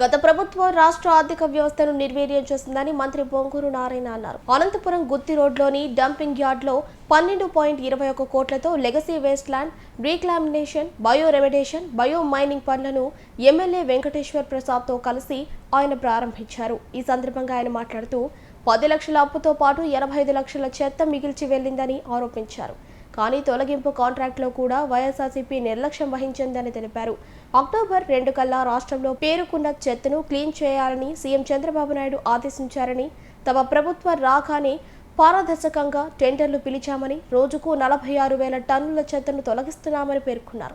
గత ప్రభుత్వం రాష్ట్ర ఆర్థిక వ్యవస్థను నిర్వీర్యం చేసిందని మంత్రి బొంగూరు నారాయణ అన్నారు. అనంతపురం గుత్తి రోడ్లోని డంపింగ్ యార్డ్లో పన్నెండు పాయింట్ ఇరవై ఒక కోట్లతో legacy waste land reclamation bio remediation bio mining పనులను ఎమ్మెల్యే వెంకటేశ్వర్ ప్రసాద్తో కలిసి ఆయన ప్రారంభించారు. ఈ సందర్భంగా ఆయన మాట్లాడుతూ పది లక్షల అప్పుతో పాటు ఎనభై ఐదు లక్షల చెత్త మిగిల్చి వెళ్ళిందని ఆరోపించారు. కానీ తొలగింపు కాంట్రాక్ట్లో కూడా వైఎస్ఆర్సీపీ నిర్లక్ష్యం వహించిందని తెలిపారు. అక్టోబర్ రెండు కల్లా రాష్ట్రంలో పేరుకున్న చెత్తను క్లీన్ చేయాలని సీఎం చంద్రబాబు నాయుడు ఆదేశించారని తమ ప్రభుత్వ రాగానే పారదర్శకంగా టెండర్లు పిలిచామని రోజుకు నలభై ఆరు వేల టన్నుల చెత్తను తొలగిస్తున్నామని పేర్కొన్నారు.